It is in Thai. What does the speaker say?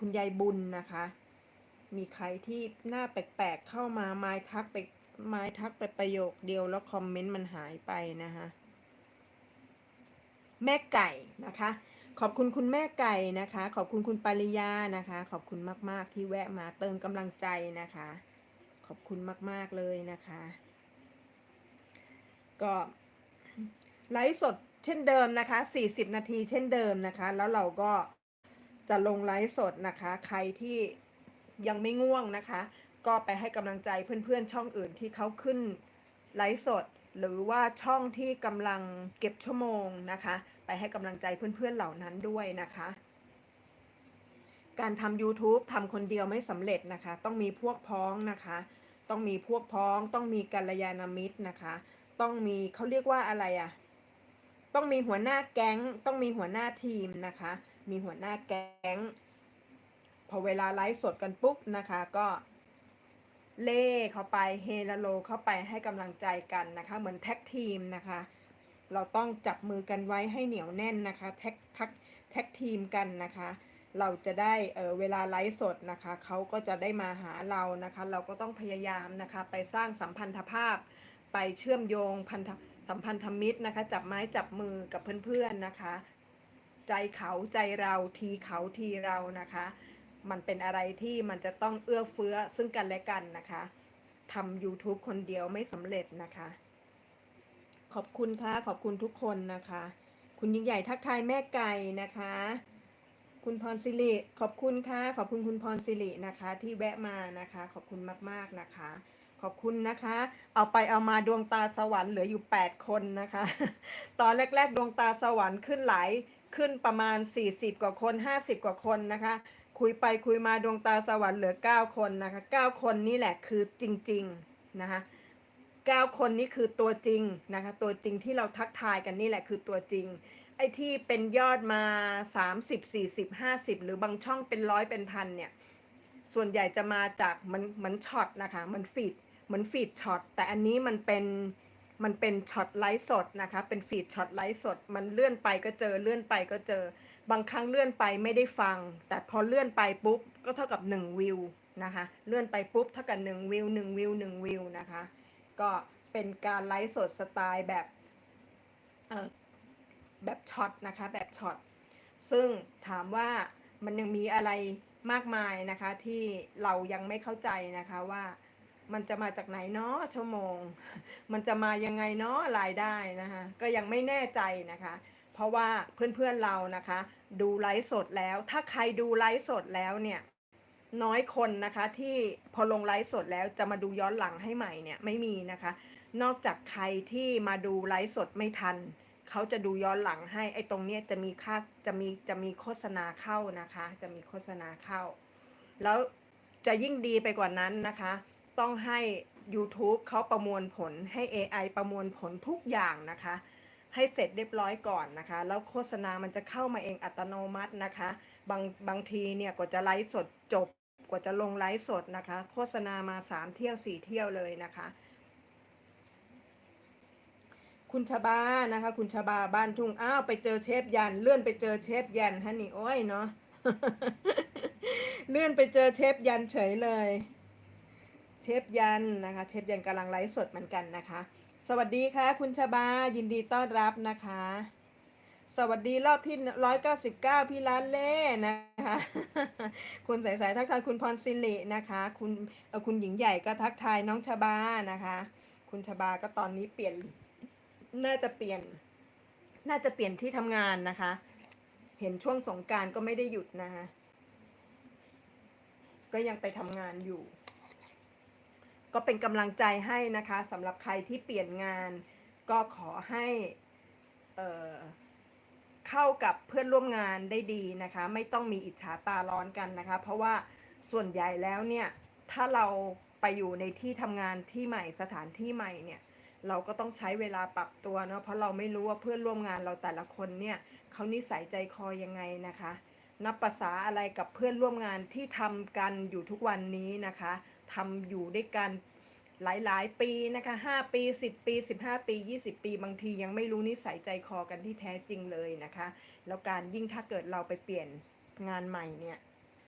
คุณยายบุญนะคะ มีใครที่หน้าแปลกๆเข้ามาไม้ทักไปไม้ทักไปประโยคเดียวแล้วคอมเมนต์มันหายไปนะคะแม่ไก่นะคะ ขอบคุณคุณแม่ไก่นะคะ ขอบคุณคุณปริยานะคะ ขอบคุณมาก ๆ ที่แวะมาเติมกำลังใจนะคะ ขอบคุณมาก ๆ เลยนะคะ ก็ไลฟ์สดเช่นเดิมนะคะ 40 นาทีเช่นเดิมนะคะ แล้วเราก็ จะลงไลฟ์สดนะคะ ใครที่ยังไม่ง่วงนะคะ ก็ไปให้กำลังใจเพื่อนๆช่องอื่นที่เขาขึ้นไลฟ์สด หรือว่าช่องที่กำลังเก็บชั่วโมงนะคะ ไปให้กำลังใจเพื่อนๆเหล่านั้นด้วยนะคะ การทำ YouTube ทำคนเดียวไม่สำเร็จนะคะ ต้องมีพวกพ้องนะคะ ต้องมีพวกพ้อง ต้องมีกัลยาณมิตรนะคะ ต้องมีเขาเรียกว่าอะไรอะ่ะ ต้องมีหัวหน้าแก๊ง ต้องมีหัวหน้าทีมนะคะ มีหัวหน้าแก๊ง พอเวลาไลฟ์สดกันปุ๊บนะคะก็เล่เข้าไปเฮลโลเข้าไปให้กำลังใจกันนะคะ เหมือนแท็กทีมนะคะ เราต้องจับมือกันไว้ให้เหนียวแน่นนะคะแท็กทักแท็กทีมกันนะคะ เราจะได้เออเวลาไลฟ์สดนะคะเขาก็จะได้มาหาเรานะคะ เราก็ต้องพยายามนะคะ ไปสร้างสัมพันธภาพ ไปเชื่อมโยงพันธ สัมพันธมิตรนะคะ จับไม้จับมือกับเพื่อนๆนะคะ ใจเขาใจเราทีเขาทีเรานะคะ มันเป็นอะไรที่มันจะต้องเอื้อเฟื้อซึ่งกันและกันนะคะทำ YouTube คนเดียวไม่สำเร็จนะคะ ขอบคุณค่ะ ขอบคุณทุกคนนะคะ คุณยิ่งใหญ่ทักทายแม่ไก่นะคะ คุณพรสิริขอบคุณค่ะ ขอบคุณคุณพรสิรินะคะ ที่แวะมานะคะ ขอบคุณมากๆนะคะ ขอบคุณนะคะ เอาไปเอามาดวงตาสวรรค์เหลืออยู่ 8 คนนะคะ ตอนแรก ๆ ดวงตาสวรรค์ขึ้นหลายขึ้นประมาณ 40 กว่าคน 50 กว่าคนนะคะ คุยไปคุยมาดวงตาสวรรค์เหลือ 9 คนนะคะ 9 คนนี่แหละคือจริงๆนะคะ9คนนี้คือตัวจริงนะคะ ตัวจริงที่เราทักทายกันนี่แหละคือตัวจริง ไอ้ที่เป็นยอดมา 30 40 50 หรือบางช่องเป็นร้อยเป็นพันเนี่ยส่วนใหญ่จะมาจากมันเหมือนช็อตนะคะ มันฟีด เหมือนฟีดช็อตแต่อันนี้มันเป็นมันเป็นช็อตไลฟ์สดนะคะ เป็นฟีดช็อตไลฟ์สด มันเลื่อนไปก็เจอเลื่อนไปก็เจอ บางครั้งเลื่อนไปไม่ได้ฟัง แต่พอเลื่อนไปปุ๊บก็เท่ากับ 1 วิวนะคะ เลื่อนไปปุ๊บเท่ากับ 1 วิว1วิว1วิวนะคะ ก็เป็นการไลฟ์สดสไตล์แบบเออแบบช็อตนะคะแบบช็อต ซึ่งถามว่ามันยังมีอะไรมากมายนะคะที่เรายังไม่เข้าใจนะคะว่า มันจะมาจากไหนเนาะชั่วโมง มันจะมายังไงเนาะรายได้นะคะก็ยังไม่แน่ใจนะคะ เพราะว่าเพื่อนๆเรานะคะ ดูไลฟ์สดแล้ว ถ้าใครดูไลฟ์สดแล้วเนี่ยน้อยคนนะคะที่พอลงไลฟ์สดแล้วจะมาดูย้อนหลังให้ใหม่เนี่ยไม่มีนะคะ นอกจากใครที่มาดูไลฟ์สดไม่ทันเขาจะดูย้อนหลังให้ไอ้ตรงเนี้ยจะมีค่าจะมีจะมีโฆษณาเข้านะคะ จะมีโฆษณาเข้า แล้วจะยิ่งดีไปกว่านั้นนะคะ ต้องให้ YouTube เขาประมวลผลให้ AI ประมวลผลทุกอย่างนะคะ ให้เสร็จเรียบร้อยก่อนนะคะ แล้วโฆษณามันจะเข้ามาเองอัตโนมัตินะคะ บางบางทีเนี่ยกว่าจะไลฟ์สดจบ กว่าจะลงไลฟ์สดนะคะ โฆษณามา 3 เที่ยว 4 เที่ยวเลยนะคะคุณชบานะคะ คุณชบาบ้านทุ่ง อ้าว ไปเจอเชฟยัน เลื่อนไปเจอเชฟยันฮะนี่ โอ้ยเนาะ เลื่อนไปเจอเชฟยันเฉยเลย เชฟยันนะคะเชฟยันกำลังไลฟ์สดเหมือนกันนะคะ สวัสดีค่ะ คุณชบายินดีต้อนรับนะคะ สวัสดีรอบที่ร้อยเก้าสิบเก้าพี่ล้านเล่นะคะ คุณสายสายทักทายคุณพรสิรินะคะ คุณคุณหญิงใหญ่ก็ทักทายน้องชบานะคะ คุณชบาก็ตอนนี้เปลี่ยนน่าจะเปลี่ยน น่าจะเปลี่ยนที่ทำงานนะคะ เห็นช่วงสงการก็ไม่ได้หยุดนะคะก็ยังไปทำงานอยู่ ก็เป็นกำลังใจให้นะคะสำหรับใครที่เปลี่ยนงาน ก็ขอให้เเข้ากับเพื่อนร่วมงานได้ดีนะคะ ไม่ต้องมีอิจฉาตาร้อนกันนะคะ เพราะว่าส่วนใหญ่แล้วเนี่ยถ้าเราไปอยู่ในที่ทำงานที่ใหม่สถานที่ใหม่เนี่ยเราก็ต้องใช้เวลาปรับตัวเนาะเพราะเราไม่รู้ว่าเพื่อนร่วมงานเราแต่ละคนเนี่ยเขานิสัยใจคอยังไงนะคะ นับภาษาอะไรกับเพื่อนร่วมงานที่ทำกันอยู่ทุกวันนี้นะคะ ทำอยู่ด้วยกันหลายๆ ปีนะคะ5ปี 10 ปี 15 ปี 20 ปีบางทียังไม่รู้นิสัยใจคอกันที่แท้จริงเลยนะคะ แล้วการยิ่งถ้าเกิดเราไปเปลี่ยนงานใหม่เนี่ย